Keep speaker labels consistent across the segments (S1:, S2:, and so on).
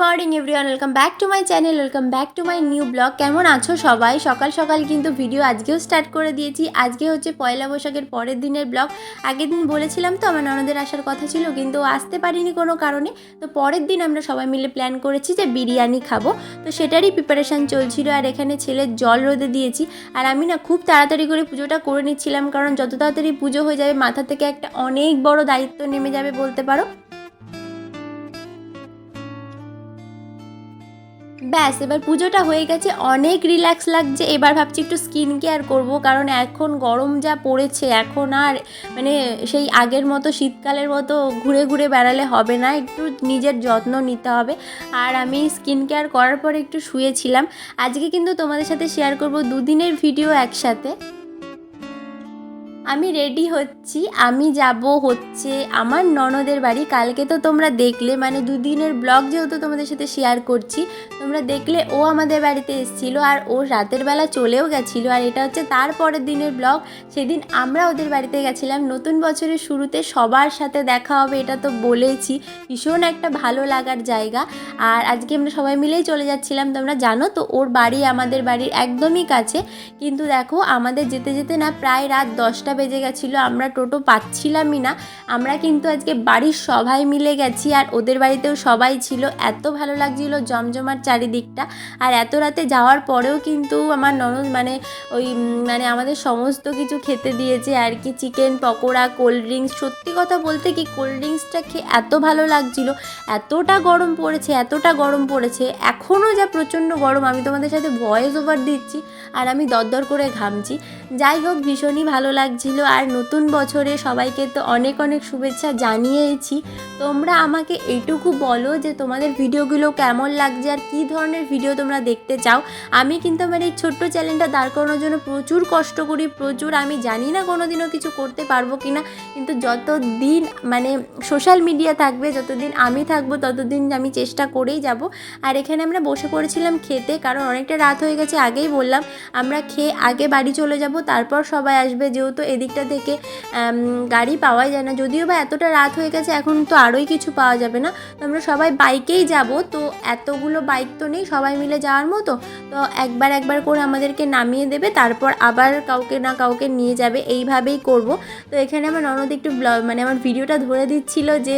S1: Morning everyone, welcome back to my channel, welcome back to my new vlog. কেমন আছো সবাই? সকাল সকাল কিন্তু ভিডিও আজকেও স্টার্ট করে দিয়েছি। আজকে হচ্ছে পয়লা বৈশাখের পরের দিনের ব্লগ। আগের দিন বলেছিলাম তো, আমার ননদের আসার কথা ছিল, কিন্তু আসতে পারিনি কোনো কারণে। তো পরের দিন আমরা সবাই মিলে প্ল্যান করেছি যে বিরিয়ানি খাব। তো সেটারই প্রিপারেশান চলছিল, আর এখানে ছেলের জল রোদে দিয়েছি। আর আমি না খুব তাড়াতাড়ি করে পুজোটা করে নিচ্ছিলাম, কারণ যত তাড়াতাড়ি পুজো হয়ে যাবে, মাথা থেকে একটা অনেক বড় দায়িত্ব নেমে যাবে বলতে পারো। ব্যাস, এবার পুজোটা হয়ে গেছে, অনেক রিল্যাক্স লাগছে। এবার ভাবছি একটু স্কিন কেয়ার করব, কারণ এখন গরম যা পড়েছে, এখন আর মানে সেই আগের মতো শীতকালের মতো ঘুরে ঘুরে বেড়ালে হবে না, একটু নিজের যত্ন নিতে হবে। আর আমি স্কিন কেয়ার করার পরে একটু শুয়েছিলাম। আজকে কিন্তু তোমাদের সাথে শেয়ার করব দুদিনের ভিডিও একসাথে। আমি রেডি হচ্ছি, আমি যাব হচ্ছে। আমার ননদের বাড়ি, কালকে তো তোমরা দেখলে মানে দুদিনের ব্লগ যেহেতু তোমাদের সাথে শেয়ার করছি, তোমরা দেখলে ও আমাদের বাড়িতে এসেছিল আর ও রাতের বেলা চলেও গেছিল। আর এটা হচ্ছে তার পরের দিনের ব্লগ সেদিন আমরা ওদের বাড়িতে গেছিলাম। নতুন বছরের শুরুতে সবার সাথে দেখা হবে, এটা তো বলেছি ভীষণ একটা ভালো লাগার জায়গা। আর আজকে আমরা সবাই মিলেই চলে যাচ্ছিলাম, তোমরা জানো তো, ওর বাড়ি আমাদের বাড়ির একদমই কাছে। কিন্তু দেখো, আমাদের যেতে যেতে না প্রায় রাত দশটা বেজে গেছিল, আমরা টোটো পাচ্ছিলামই না। আমরা কিন্তু আজকে বাড়ির সবাই মিলে গেছি আর ওদের বাড়িতেও সবাই ছিল। এত ভালো লাগছিল জমজমার চারিদিকটা। আর এত রাতে যাওয়ার পরেও কিন্তু আমার ননদ মানে ওই মানে আমাদের সমস্ত কিছু খেতে দিয়েছে আর কি। Chicken, pakora, cold drinks. সত্যি কথা বলতে কি কোল্ড ড্রিঙ্কসটা খেয়ে এত ভালো লাগছিল। এতটা গরম পড়েছে, এতটা গরম পড়েছে। এখনও যা প্রচণ্ড গরম, আমি তোমাদের সাথে ভয়েস ওভার দিচ্ছি আর আমি দরদর করে ঘামছি। যাই হোক, ভীষণই ভালো লাগছিল আর নতুন বছরে সবাইকে তো অনেক অনেক শুভেচ্ছা জানিয়েছি। তোমরা আমাকে এইটুকু বলো যে তোমাদের ভিডিওগুলো কেমন লাগছে আর কী ধরনের ভিডিও তোমরা দেখতে চাও। আমি কিন্তু আমার এই ছোট্ট চ্যানেলটা দাঁড় করানোর জন্য প্রচুর কষ্ট করি, প্রচুর। আমি জানি না কোনো দিনও কিছু করতে পারব কি না কিন্তু যত দিন মানে সোশ্যাল মিডিয়া থাকবে, যতদিন আমি থাকব, ততদিন আমি চেষ্টা করেই যাব। আর এখানে আমরা বসে পড়েছিলাম খেতে, কারণ অনেকটা রাত হয়ে গেছে আগেই বললাম, আমরা খেয়ে আগে বাড়ি চলে যাব, তারপর সবাই আসবে, যেহেতু এদিকটা থেকে গাড়ি পাওয়া যায় না। যদিও বা এতটা রাত হয়ে গেছে, এখন তো আরোই কিছু পাওয়া যাবে না। তো আমরা সবাই বাইকেই যাব। তো এতগুলো বাইক তো নেই, সবাই মিলে যাওয়ার মতো। তো একবার একবার করে আমাদেরকে নামিয়ে দেবে, তারপর আবার কাউকে না কাউকে নিয়ে যাবে। এইভাবেই করব। তো এখানে আমার ননদ একটু ব্লগ মানে আমার ভিডিওটা ধরে দিচ্ছিল যে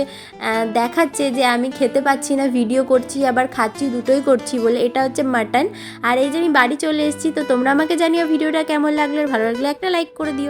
S1: দেখাচ্ছে যে আমি খেতে পাচ্ছি না, ভিডিও করছি, আবার খাচ্ছি, দুটোই করছি বলে। এটা হচ্ছে মাটন। আর এই যে আমি বাড়ি চলে এসেছি, তো তোমরা আমাকে জানিও ভিডিওটা কেমন লাগল। ভালো লাগলে একটা লাইক করে দিও।